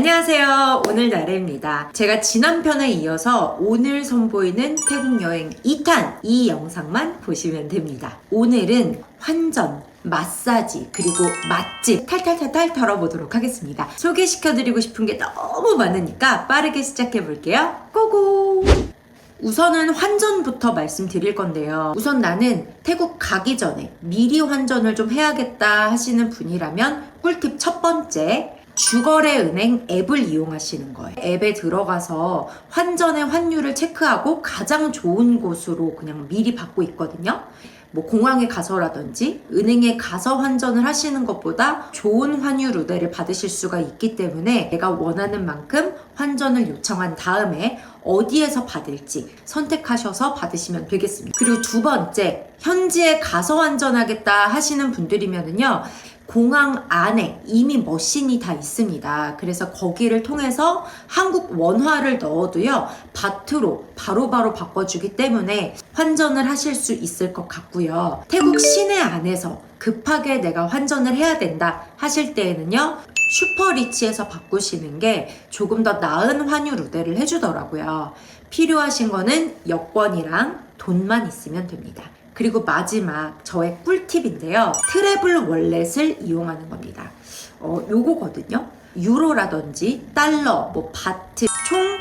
안녕하세요. 오늘 나래입니다. 제가 지난 편에 이어서 오늘 선보이는 태국 여행 2탄 이 영상만 보시면 됩니다. 오늘은 환전, 마사지, 그리고 맛집 탈탈탈탈 털어보도록 하겠습니다. 소개시켜드리고 싶은 게 너무 많으니까 빠르게 시작해볼게요. 고고! 우선은 환전부터 말씀드릴 건데요. 우선 나는 태국 가기 전에 미리 환전을 좀 해야겠다 하시는 분이라면 꿀팁 첫 번째. 주거래 은행 앱을 이용하시는 거예요. 앱에 들어가서 환전의 환율을 체크하고 가장 좋은 곳으로 그냥 미리 받고 있거든요. 뭐 공항에 가서라든지 은행에 가서 환전을 하시는 것보다 좋은 환율 우대를 받으실 수가 있기 때문에 내가 원하는 만큼 환전을 요청한 다음에 어디에서 받을지 선택하셔서 받으시면 되겠습니다. 그리고 두 번째, 현지에 가서 환전하겠다 하시는 분들이면은요. 공항 안에 이미 머신이 다 있습니다. 그래서 거기를 통해서 한국 원화를 넣어도요, 바트로 바로 바로 바꿔주기 때문에 환전을 하실 수 있을 것 같고요. 태국 시내 안에서 급하게 내가 환전을 해야 된다 하실 때에는요, 슈퍼리치에서 바꾸시는 게 조금 더 나은 환율 우대를 해주더라고요. 필요하신 거는 여권이랑 돈만 있으면 됩니다. 그리고 마지막 저의 꿀팁인데요. 트래블 월렛을 이용하는 겁니다. 어, 요거거든요. 유로라든지 달러, 뭐 바트 총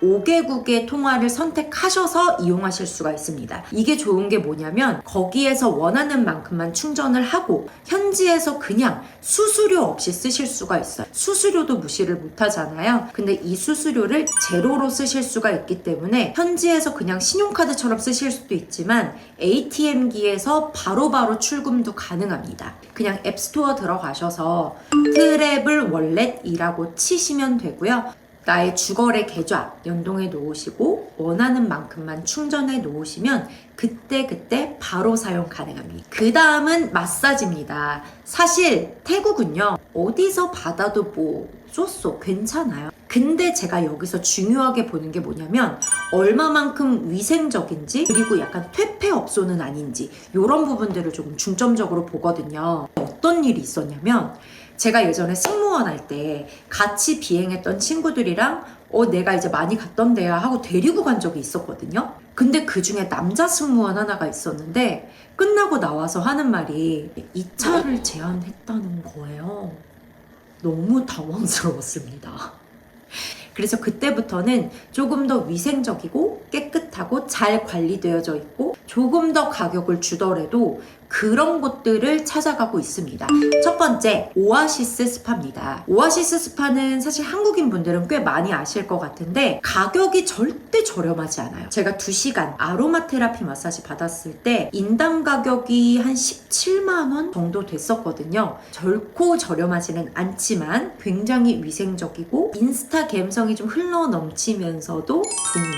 15개국의 통화를 선택하셔서 이용하실 수가 있습니다. 이게 좋은 게 뭐냐면 거기에서 원하는 만큼만 충전을 하고 현지에서 그냥 수수료 없이 쓰실 수가 있어요. 수수료도 무시를 못 하잖아요. 근데 이 수수료를 제로로 쓰실 수가 있기 때문에 현지에서 그냥 신용카드처럼 쓰실 수도 있지만 ATM기에서 바로바로 출금도 가능합니다. 그냥 앱스토어 들어가셔서 트래블 월렛이라고 치시면 되고요. 나의 주거래 계좌 연동해 놓으시고 원하는 만큼만 충전해 놓으시면 그때 그때 바로 사용 가능합니다. 그 다음은 마사지입니다. 사실 태국은요, 어디서 받아도 뭐 쏘쏘 괜찮아요. 근데 제가 여기서 중요하게 보는 게 뭐냐면 얼마만큼 위생적인지 그리고 약간 퇴폐업소는 아닌지 이런 부분들을 조금 중점적으로 보거든요. 어떤 일이 있었냐면 제가 예전에 승무원 할 때 같이 비행했던 친구들이랑 어 내가 이제 많이 갔던 데야 하고 데리고 간 적이 있었거든요. 근데 그 중에 남자 승무원 하나가 있었는데 끝나고 나와서 하는 말이 이 차를 제한했다는 거예요. 너무 당황스러웠습니다. 그래서 그때부터는 조금 더 위생적이고 깨끗 하고 잘 관리되어져 있고 조금 더 가격을 주더라도 그런 곳들을 찾아가고 있습니다. 첫 번째, 오아시스 스파입니다. 오아시스 스파는 사실 한국인 분들은 꽤 많이 아실 것 같은데 가격이 절대 저렴하지 않아요. 제가 2시간 아로마 테라피 마사지 받았을 때 인당 가격이 한 17만원 정도 됐었거든요. 결코 저렴하지는 않지만 굉장히 위생적이고 인스타 감성이 좀 흘러 넘치면서도 분위기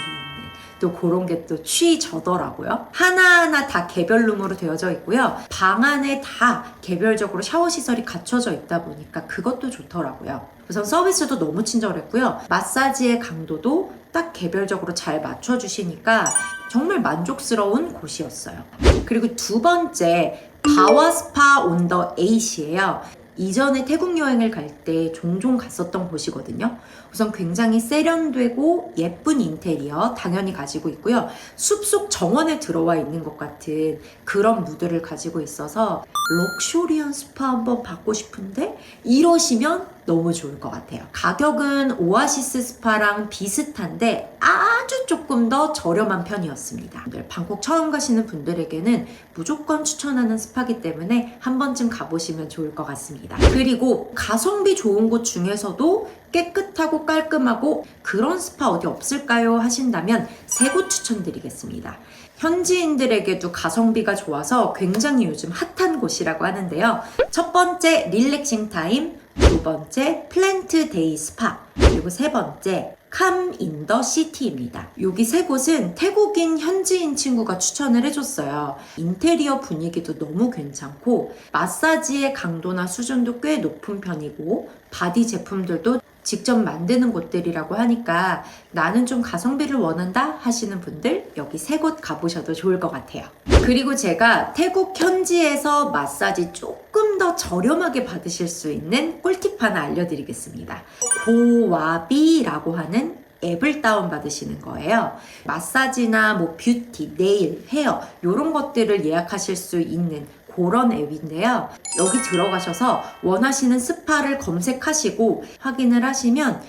또 그런 게 또 취저더라고요. 하나하나 다 개별룸으로 되어져 있고요. 방 안에 다 개별적으로 샤워 시설이 갖춰져 있다 보니까 그것도 좋더라고요. 우선 서비스도 너무 친절했고요. 마사지의 강도도 딱 개별적으로 잘 맞춰주시니까 정말 만족스러운 곳이었어요. 그리고 두 번째, 바와 스파 온 더 에이시예요. 이전에 태국 여행을 갈 때 종종 갔었던 곳이거든요. 우선 굉장히 세련되고 예쁜 인테리어 당연히 가지고 있고요. 숲속 정원에 들어와 있는 것 같은 그런 무드를 가지고 있어서 럭셔리한 스파 한번 받고 싶은데 이러시면 너무 좋을 것 같아요. 가격은 오아시스 스파랑 비슷한데 아주 조금 더 저렴한 편이었습니다. 방콕 처음 가시는 분들에게는 무조건 추천하는 스파기 때문에 한 번쯤 가보시면 좋을 것 같습니다. 그리고 가성비 좋은 곳 중에서도 깨끗하고 깔끔하고 그런 스파 어디 없을까요? 하신다면 세곳 추천드리겠습니다. 현지인들에게도 가성비가 좋아서 굉장히 요즘 핫한 곳이라고 하는데요. 첫 번째 릴렉싱 타임, 두 번째 플랜트 데이 스파, 그리고 세 번째 캄인더 시티입니다. 여기 세 곳은 태국인 현지인 친구가 추천을 해줬어요. 인테리어 분위기도 너무 괜찮고 마사지의 강도나 수준도 꽤 높은 편이고 바디 제품들도 직접 만드는 곳들이라고 하니까 나는 좀 가성비를 원한다 하시는 분들 여기 세 곳 가보셔도 좋을 것 같아요. 그리고 제가 태국 현지에서 마사지 조금 더 저렴하게 받으실 수 있는 꿀팁 하나 알려드리겠습니다. 고와비라고 하는 앱을 다운받으시는 거예요. 마사지나 뭐 뷰티, 네일, 헤어 이런 것들을 예약하실 수 있는 그런 앱인데요. 여기 들어가셔서 원하시는 스파를 검색하시고 확인을 하시면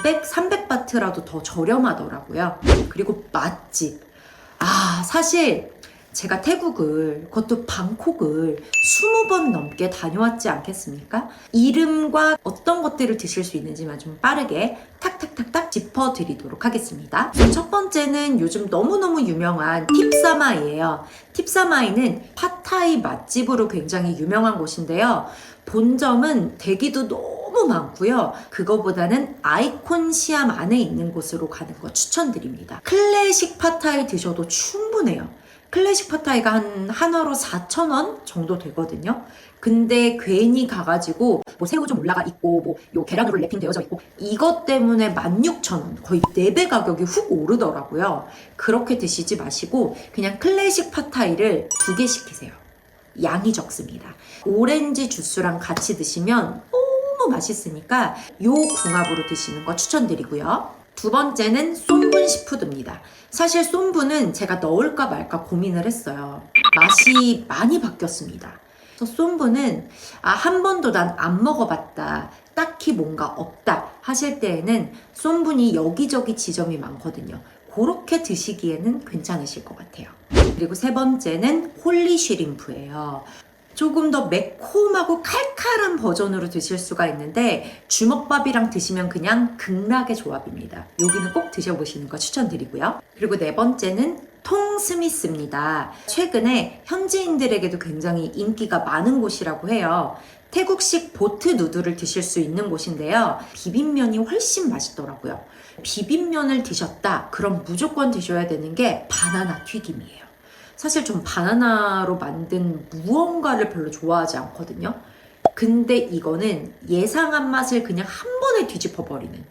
200, 300바트라도 더 저렴하더라고요. 그리고 맛집. 아, 사실 제가 태국을, 그것도 방콕을 20번 넘게 다녀왔지 않겠습니까? 이름과 어떤 것들을 드실 수 있는지만 좀 빠르게 탁탁탁탁 짚어드리도록 하겠습니다. 첫 번째는 요즘 너무너무 유명한 팁사마이예요. 팁사마이는 팟타이 맛집으로 굉장히 유명한 곳인데요. 본점은 대기도 너무 많고요. 그거보다는 아이콘 시암 안에 있는 곳으로 가는 거 추천드립니다. 클래식 팟타이 드셔도 충분해요. 클래식 팟타이가 한 한화로 4,000원 정도 되거든요. 근데 괜히 가가지고 뭐 새우 좀 올라가 있고 뭐 요 계란으로 랩핑되어져 있고 이것 때문에 16,000원 거의 4배 가격이 훅 오르더라고요. 그렇게 드시지 마시고 그냥 클래식 팟타이를 두 개 시키세요. 양이 적습니다. 오렌지 주스랑 같이 드시면 너무 맛있으니까 요 궁합으로 드시는 거 추천드리고요. 두 번째는 쏨분 시푸드입니다. 사실 쏨분은 제가 넣을까 말까 고민을 했어요. 맛이 많이 바뀌었습니다. 그래서 쏨분은 아, 한 번도 난 안 먹어봤다. 딱히 뭔가 없다 하실 때에는 쏨분이 여기저기 지점이 많거든요. 그렇게 드시기에는 괜찮으실 것 같아요. 그리고 세 번째는 홀리 쉬림프예요. 조금 더 매콤하고 칼칼한 버전으로 드실 수가 있는데 주먹밥이랑 드시면 그냥 극락의 조합입니다. 여기는 꼭 드셔보시는 거 추천드리고요. 그리고 네 번째는 통 스미스입니다. 최근에 현지인들에게도 굉장히 인기가 많은 곳이라고 해요. 태국식 보트 누들을 드실 수 있는 곳인데요. 비빔면이 훨씬 맛있더라고요. 비빔면을 드셨다? 그럼 무조건 드셔야 되는 게 바나나 튀김이에요. 사실 좀 바나나로 만든 무언가를 별로 좋아하지 않거든요. 근데 이거는 예상한 맛을 그냥 한 번에 뒤집어 버리는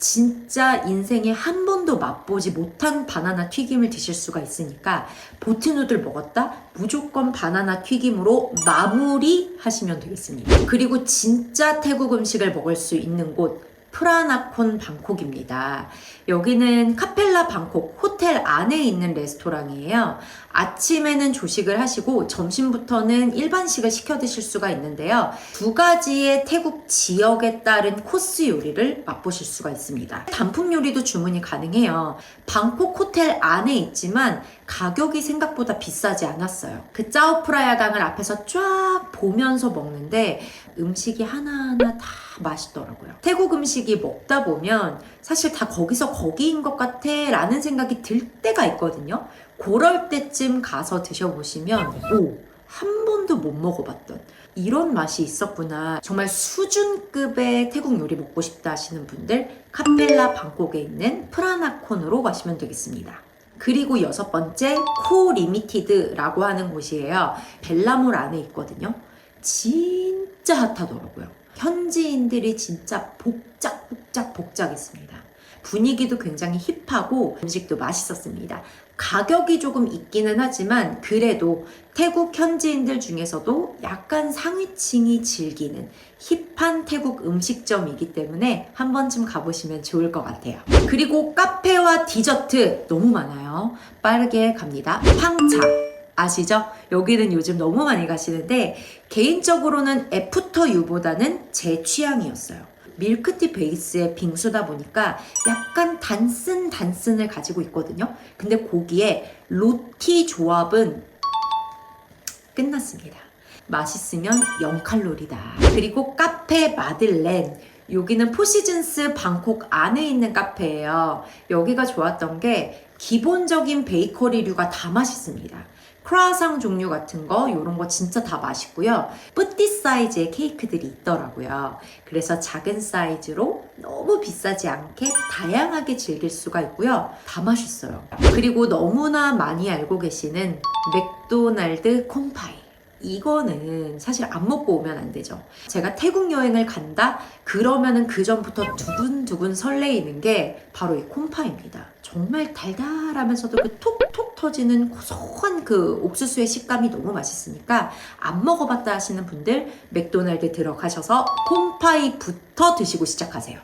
진짜 인생에 한 번도 맛보지 못한 바나나 튀김을 드실 수가 있으니까 보트누들 먹었다? 무조건 바나나 튀김으로 마무리 하시면 되겠습니다. 그리고 진짜 태국 음식을 먹을 수 있는 곳 프라나콘 방콕입니다. 여기는 카펠라 방콕 호텔 안에 있는 레스토랑이에요. 아침에는 조식을 하시고 점심부터는 일반식을 시켜 드실 수가 있는데요. 두 가지의 태국 지역에 따른 코스 요리를 맛보실 수가 있습니다. 단품 요리도 주문이 가능해요. 방콕 호텔 안에 있지만 가격이 생각보다 비싸지 않았어요. 그 짜오프라야 강을 앞에서 쫙 보면서 먹는데 음식이 하나하나 다 맛있더라고요. 태국 음식이 먹다 보면 사실 다 거기서 거기인 것 같아 라는 생각이 들 때가 있거든요. 그럴 때쯤 가서 드셔보시면 오, 한 번도 못 먹어봤던 이런 맛이 있었구나. 정말 수준급의 태국 요리 먹고 싶다 하시는 분들 카펠라 방콕에 있는 프라나콘으로 가시면 되겠습니다. 그리고 여섯 번째 코 리미티드라고 하는 곳이에요. 벨라몰 안에 있거든요. 진짜 핫하더라고요. 현지인들이 진짜 복작 복작 복작했습니다. 분위기도 굉장히 힙하고 음식도 맛있었습니다. 가격이 조금 있기는 하지만 그래도 태국 현지인들 중에서도 약간 상위층이 즐기는 힙한 태국 음식점이기 때문에 한 번쯤 가보시면 좋을 것 같아요. 그리고 카페와 디저트 너무 많아요. 빠르게 갑니다. 팡차. 아시죠? 여기는 요즘 너무 많이 가시는데 개인적으로는 애프터 유보다는 제 취향이었어요. 밀크티 베이스의 빙수다 보니까 약간 단쓴 단쓴을 가지고 있거든요. 근데 거기에 로티 조합은 끝났습니다. 맛있으면 0칼로리다. 그리고 카페 마들렌. 여기는 포시즌스 방콕 안에 있는 카페예요. 여기가 좋았던 게 기본적인 베이커리류가 다 맛있습니다. 크라상 종류 같은 거 이런 거 진짜 다 맛있고요. 뿌띠 사이즈의 케이크들이 있더라고요. 그래서 작은 사이즈로 너무 비싸지 않게 다양하게 즐길 수가 있고요. 다 맛있어요. 그리고 너무나 많이 알고 계시는 맥도날드 콤파이. 이거는 사실 안 먹고 오면 안 되죠. 제가 태국 여행을 간다? 그러면은 그 전부터 두근두근 설레이는 게 바로 이 콤파입니다. 정말 달달하면서도 그 톡톡 터지는 고소한 그 옥수수의 식감이 너무 맛있으니까 안 먹어봤다 하시는 분들 맥도날드 들어가셔서 콤파이부터 드시고 시작하세요.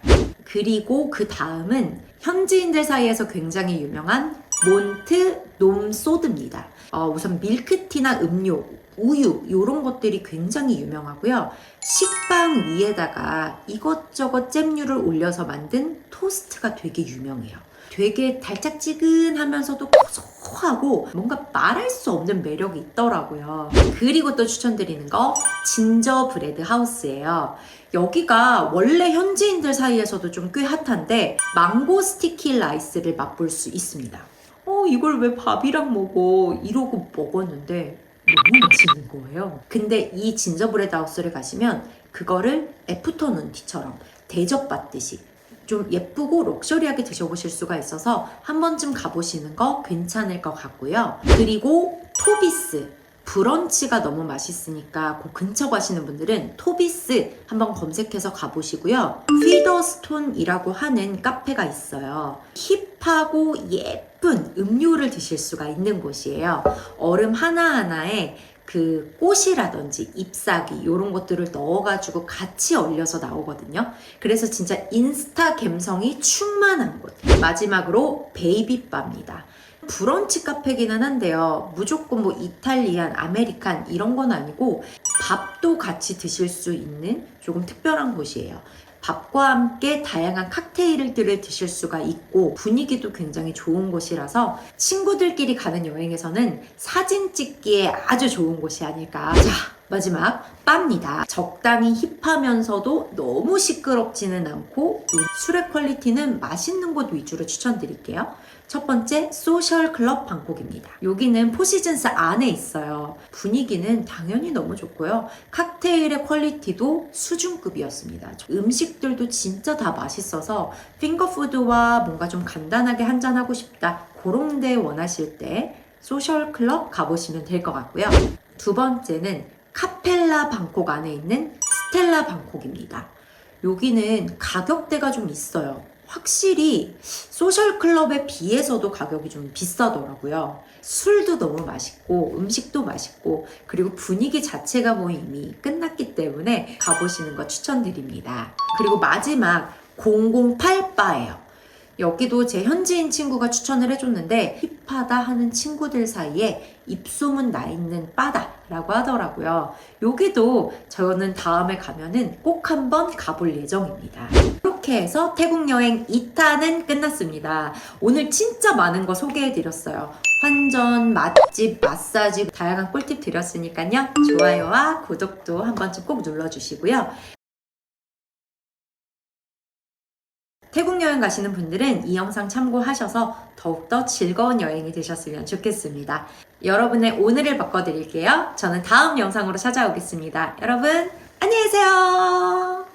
그리고 그 다음은 현지인들 사이에서 굉장히 유명한 몬트 놈 소드입니다. 어, 우선 밀크티나 음료, 우유 이런 것들이 굉장히 유명하고요. 식빵 위에다가 이것저것 잼류를 올려서 만든 토스트가 되게 유명해요. 되게 달짝지근하면서도 고소하고 뭔가 말할 수 없는 매력이 있더라고요. 그리고 또 추천드리는 거 진저 브레드 하우스예요. 여기가 원래 현지인들 사이에서도 좀 꽤 핫한데 망고 스티키 라이스를 맛볼 수 있습니다. 어 이걸 왜 밥이랑 먹어 이러고 먹었는데 너무 맛있는 거예요. 근데 이 진저브레드 하우스를 가시면 그거를 애프터 눈 티처럼 대접받듯이 좀 예쁘고 럭셔리하게 드셔보실 수가 있어서 한 번쯤 가보시는 거 괜찮을 것 같고요. 그리고 토비스. 브런치가 너무 맛있으니까 그 근처 가시는 분들은 토비스 한번 검색해서 가보시고요. 피더스톤이라고 하는 카페가 있어요. 힙하고 예쁜 음료를 드실 수가 있는 곳이에요. 얼음 하나하나에 그 꽃이라든지 잎사귀 이런 것들을 넣어가지고 같이 얼려서 나오거든요. 그래서 진짜 인스타 감성이 충만한 곳. 마지막으로 베이비바입니다. 브런치 카페기는 한데요. 무조건 뭐 이탈리안, 아메리칸 이런 건 아니고 밥도 같이 드실 수 있는 조금 특별한 곳이에요. 밥과 함께 다양한 칵테일들을 드실 수가 있고 분위기도 굉장히 좋은 곳이라서 친구들끼리 가는 여행에서는 사진 찍기에 아주 좋은 곳이 아닐까. 자, 마지막 바입니다. 적당히 힙하면서도 너무 시끄럽지는 않고 술의 퀄리티는 맛있는 곳 위주로 추천드릴게요. 첫 번째 소셜 클럽 방콕입니다. 여기는 포시즌스 안에 있어요. 분위기는 당연히 너무 좋고요. 칵테일의 퀄리티도 수준급이었습니다. 음식들도 진짜 다 맛있어서 핑거푸드와 뭔가 좀 간단하게 한잔하고 싶다. 그런 데 원하실 때 소셜 클럽 가보시면 될 것 같고요. 두 번째는 카펠라 방콕 안에 있는 스텔라 방콕입니다. 여기는 가격대가 좀 있어요. 확실히 소셜 클럽에 비해서도 가격이 좀 비싸더라고요. 술도 너무 맛있고 음식도 맛있고 그리고 분위기 자체가 뭐 이미 끝났기 때문에 가보시는 거 추천드립니다. 그리고 마지막 008바예요. 여기도 제 현지인 친구가 추천을 해줬는데 힙하다 하는 친구들 사이에 입소문 나 있는 바다라고 하더라고요. 여기도 저는 다음에 가면은 꼭 한번 가볼 예정입니다. 이렇게 해서 태국 여행 2탄은 끝났습니다. 오늘 진짜 많은 거 소개해드렸어요. 환전, 맛집, 마사지, 다양한 꿀팁 드렸으니까요. 좋아요와 구독도 한 번쯤 꼭 눌러주시고요. 태국 여행 가시는 분들은 이 영상 참고하셔서 더욱더 즐거운 여행이 되셨으면 좋겠습니다. 여러분의 오늘을 바꿔드릴게요. 저는 다음 영상으로 찾아오겠습니다. 여러분, 안녕히 계세요.